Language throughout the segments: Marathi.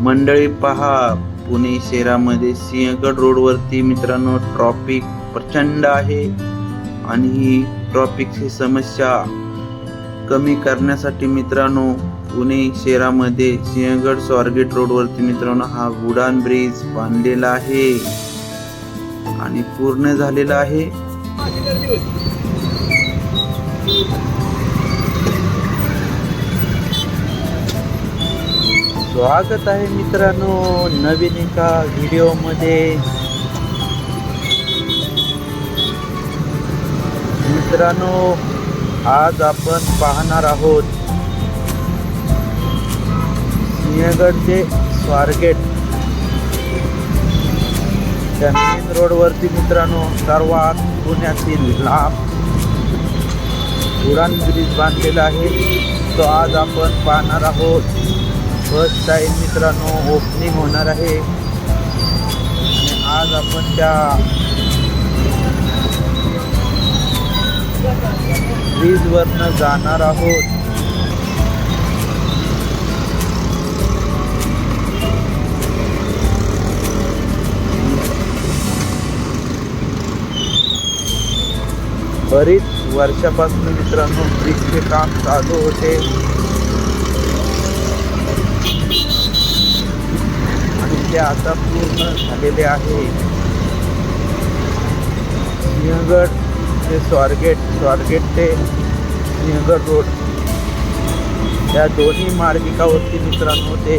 मंडळी पहा पुणे शहरामध्ये सिंहगड रोडवरती मित्रांनो ट्रॉफिक प्रचंड आहे. आणि ही ट्रॉफिकची समस्या कमी करण्यासाठी मित्रांनो पुणे शहरामध्ये सिंहगड स्वारगेट रोडवरती मित्रांनो हा गुडान ब्रिज बांधलेला आहे. आणि पूर्ण झालेला आहे. स्वागत आहे मित्रांनो नवीन एका व्हिडिओमध्ये. मित्रांनो आज आपण पाहणार आहोत सिंहगडचे स्वारगेट. त्या मेन रोडवरती मित्रांनो सर्वात पुण्यातील लांब उडान ब्रिज बांधलेला आहे. तो आज आपण पाहणार आहोत. फर्स्ट टाइम मित्रांनो ओपनिंग होणार आहे. आणि आज आपण त्या ब्रिजवरनं जाणार आहोत. बरीच वर्षापासून मित्रांनो ब्रिजचे काम चालू होते. ते आता पूर्ण झालेले आहे. सिंहगड ते स्वारगेट स्वारगेट ते सिंहगड रोड. या दोन्ही मार्गिकावरती मित्रांनो ते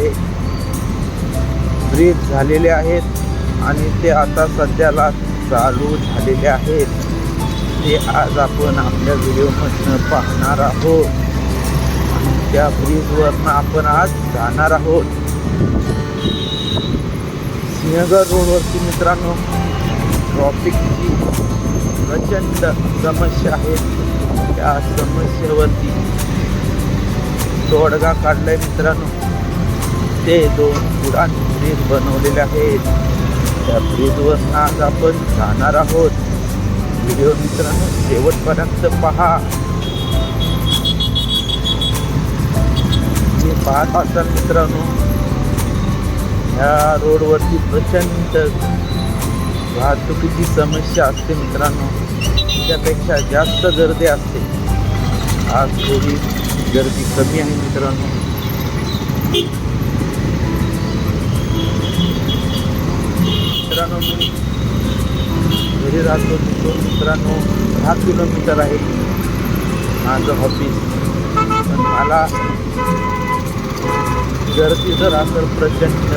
ब्रिज झालेले आहेत आणि ते आता सध्याला चालू झालेले आहेत. ते आज आपण आपल्या व्हिडिओमधनं पाहणार आहोत. त्या ब्रिजवरनं आपण आज जाणार आहोत. सिंहगड रोडवरती मित्रांनो ट्रॉफिकची प्रचंड समस्या आहे. त्या समस्येवरती तोडगा काढलाय मित्रांनो. ते दोन उडान ब्रिज बनवलेले आहेत. त्या ब्रिजवर आज आपण जाणार आहोत. व्हिडिओ मित्रांनो शेवटपर्यंत पहा. पाहत असाल मित्रांनो ह्या रोडवरती प्रचंड वाहतुकीची समस्या असते मित्रांनो. त्यापेक्षा जास्त गर्दी असते. आज थोडी गर्दी कमी आहे मित्रांनो. मित्रांनो मी घरी राहतो तिथून मित्रांनो दहा किलोमीटर आहे माझं ऑफिस पण मला गर्दी जर असेल प्रचंड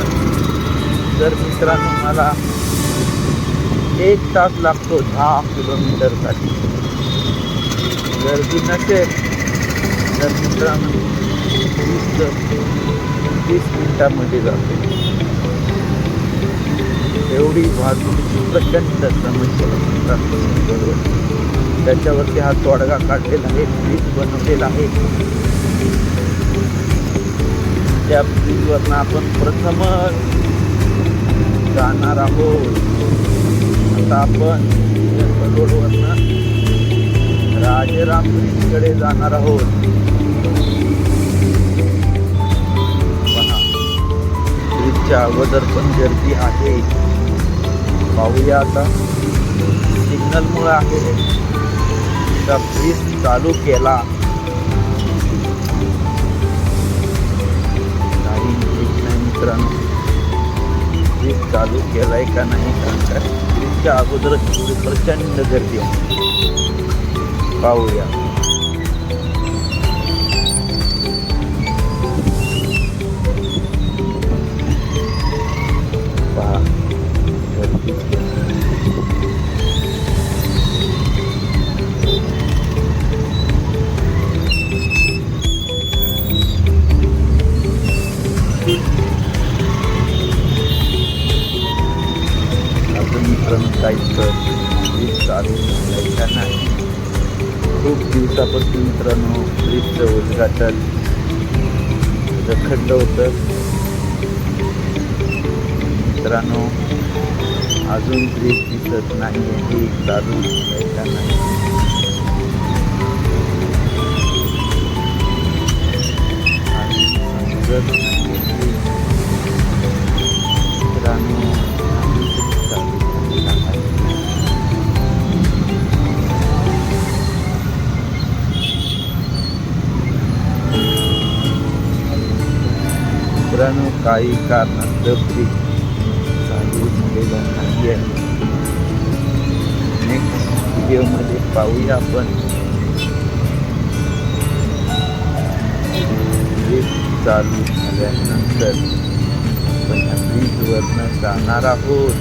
तर मित्रांनो मला एक तास लागतो दहा किलोमीटरसाठी. गर्दी नसेल तर मित्रांनो वीस तीस मिनिटामध्ये जातो. एवढी वाहतूक प्रचंड समस्या मित्रांनो. त्याच्यावरती हा तोडगा काढलेला आहे ब्रिज बनवलेला आहे. त्या ब्रिजवरनं आपण प्रथम जाणार आहोत. आता आपण रोडवरनं राजेराम ब्रिजकडे जाणार आहोत. पहा ब्रिजच्या अगोदर पण गर्दी आहे. पाहूया आता. सिग्नलमुळं आहे. ब्रिज चालू केला. मित्रांनो ब्रिज चालू केलाय का नाही कारण काय ब्रिजच्या थोड़ी प्रचंड गर्दी पहा गर्दी अजून मित्रांनो काही ब्रिज चालू झालंय नाही खूप दिवसापासून मित्रांनो ब्रिजचं उद्घाटन रखडलं होतं. मित्रांनो अजून ब्रिज दिसत नाही आहे चालू झालंय नाही मित्रांनो काही कारणास्तव ब्रिज चालू झालेला नाही आहे. नेक्स्ट व्हिडिओमध्ये पाहूया आपण. ब्रिज चालू झाल्यानंतर आपण या ब्रिजवरनं जाणार आहोत.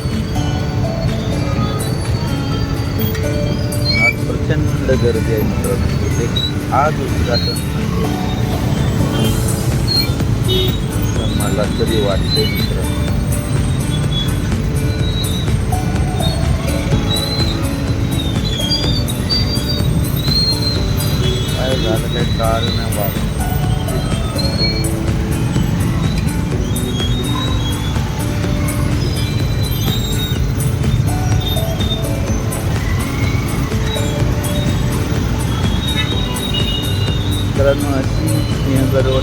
आज प्रचंड गर्दी आहे मित्रांनो. आज उद्घाटन मला तरी वाटते मित्र. काय झालं काय कारण नाही बाबा मित्रांनो अशी सिंहगडवर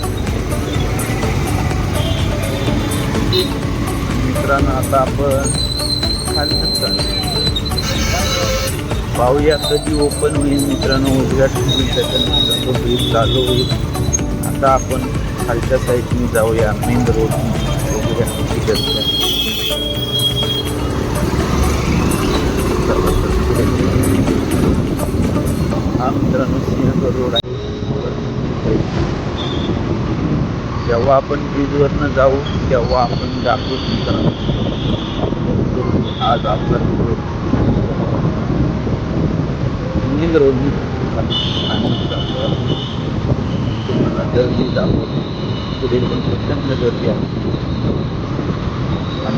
मित्रांनो आता आपण खाली पाहूया कधी ओपन होईल मित्रांनो उद्घाटन होईल त्याच्यानंतर तो ब्रिज चालू होईल. आता आपण खालच्या साईडने जाऊया मेन रोड बघूया हा मित्रांनो सिंहगड रोड आहे. जेव्हा आपण ब्रिजवरनं जाऊ तेव्हा आपण दाखवू मित्रांनो आज आपला रोड. तुम्हाला गर्दी दाखवतो. पुढे पण प्रचंड गर्दी आहे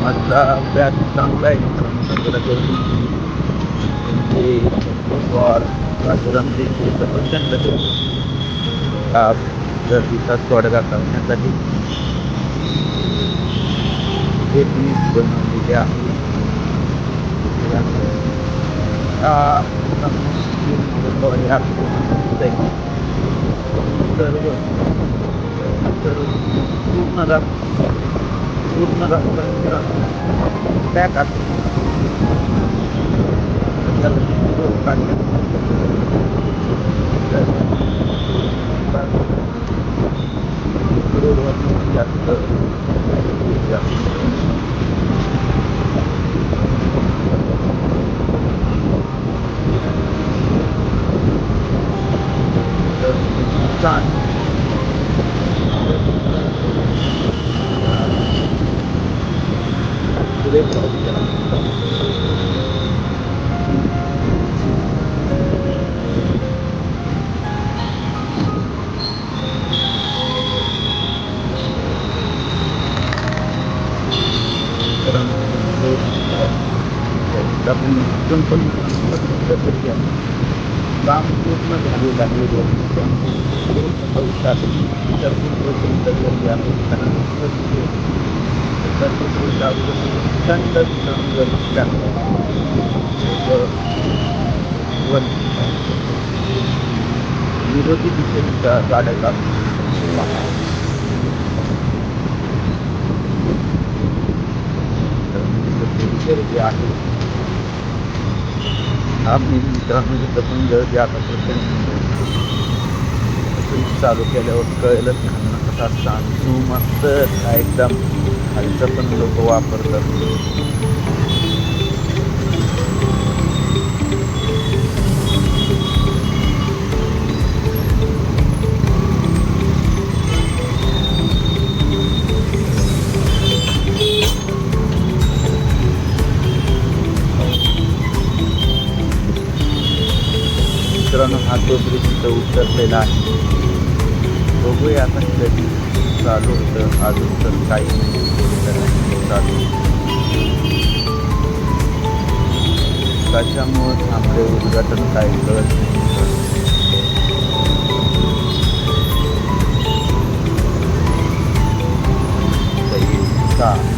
माझा अभ्यास चांगला आहे. मित्रांनो सगळ्या गर्दी. म्हणजे प्रचंड गर्दी. गर्दीचा तोडगा करण्यासाठी हे बनवलेले आहे सर्व सर्व पूर्ण रस्ता पूर्ण रस्ता पॅक असतो त्याला रोड काढण्यात रोडवर जास्त जास्त नुकसान पुढे पाहूया. प्रत्येक रोडावर प्रचंड गर्दी आहे. वर विरोधी दिशेच्या गाड्या जातात तर आहे हा मित्रांनो जपून पण गर्दी आता प्रचंड ब्रिज चालू केल्यावर कळलंच खाणं कसा सांगू मस्त एकदम। खालचं पण लोक वापरतात मित्रांनो हा तो ब्रिज इथं उतरलेला आहे. बघूया आता कधी चालू होतं. अजून तर काही चालू. त्याच्यामुळं आपले उद्घाटन काय कळत नाही. का?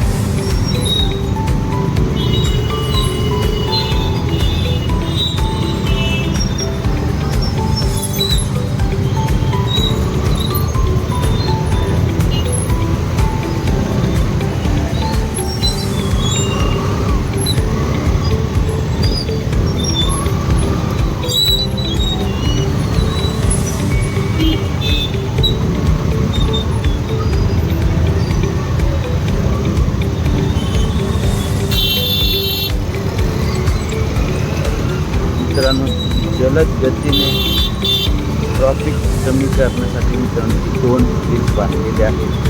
मित्रांनो जलद गतीने ट्रॉफिक कमी करण्यासाठी मित्रांनो दोन ब्रिज बांधलेले आहेत.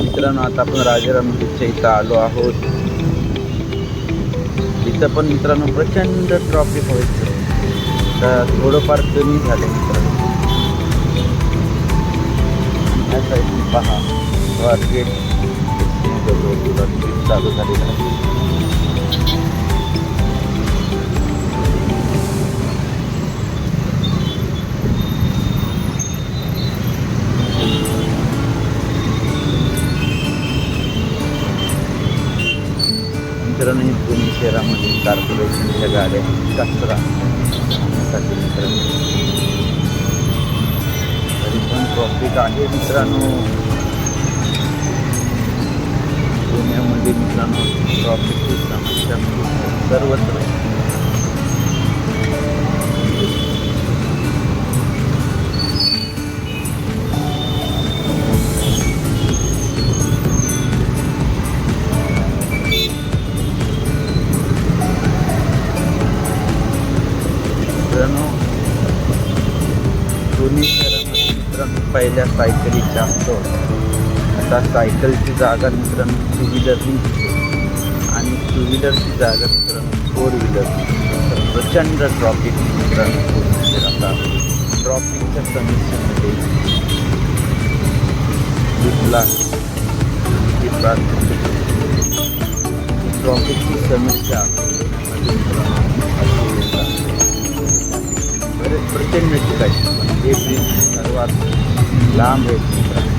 मित्रांनो आता आपण राजाराम ब्रिजच्या इथं आलो आहोत. इथं पण मित्रांनो प्रचंड ट्रॉफिक व्हायचं. तर थोडंफार कमी झालं मित्रांनो. या साईडने पहा. चालू झालेला मित्रांनो ही पुणे शहरामध्ये कॉर्पोरेशनच्या गाड्या कचरा साठी मित्रांनो तरी पण ट्रॉफिक आहे मित्रांनो पुण्यामध्ये मित्रांनो ट्रॉफिकची समस्या सर्वत्र. मित्रांनो पुणे शहरामध्ये मित्रांनो पहिल्या सायकली जास्त होत्या आता सायकलची जागा मित्रांनो टू व्हीलरनी आणि टू व्हीलरची जागा मित्रांनो फोर व्हीलर प्रचंड ट्रॉफिक मित्रांनो फोर व्हीलर आता ट्रॉफिकच्या समस्येमध्ये दिसला ट्रॉफिकची समस्या बरेच प्रचंड ठिकाणी. म्हणजे हे ब्रिज सर्वात लांब आहे. मित्रांनो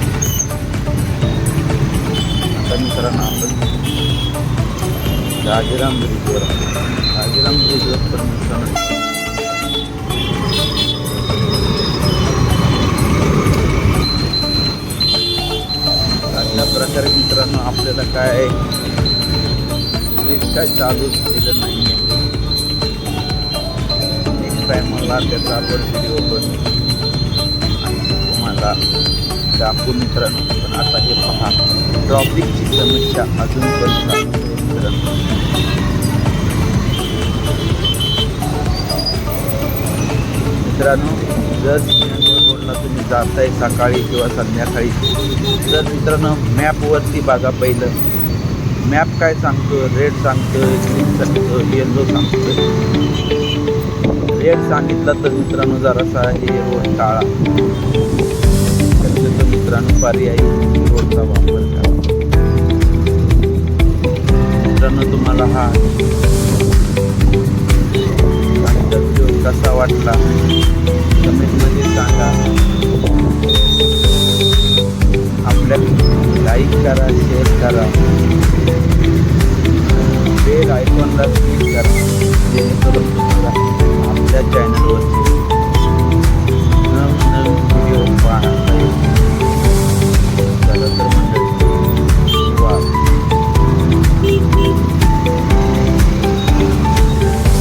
आता मित्रांनो आपण. राजाराम ब्रिजवर आलो. ब्रिजवर तर मित्रांनो अशा प्रकारे मित्रांनो आपल्याला काय ब्रिज काय चालू केलं नाही आहे नेक्स्ट मला त्याचा आपण व्हिडिओ पण आणि तुम्हाला दाखवू मित्रांनो. आता हे पहा. ट्रॉफिकची समस्या अजून पण मित्रांनो जर रोडला तुम्ही जाताय सकाळी किंवा संध्याकाळी तर मित्रांनो मॅपवरती बघा पहिलं. मॅप काय सांगतो रेड सांगतो ग्रीन सांगतो येल्लो सांगतो रेड सांगितलं तर मित्रांनो जरासा हे रोड टाळा. मित्रांनो पर्यायी रोडचा वापर करावा मित्रांनो तुम्हाला हा व्हिडिओ कसा वाटला? कमेंटमध्ये सांगा. आपल्या लाईक करा शेअर करा. बेल आयकॉनला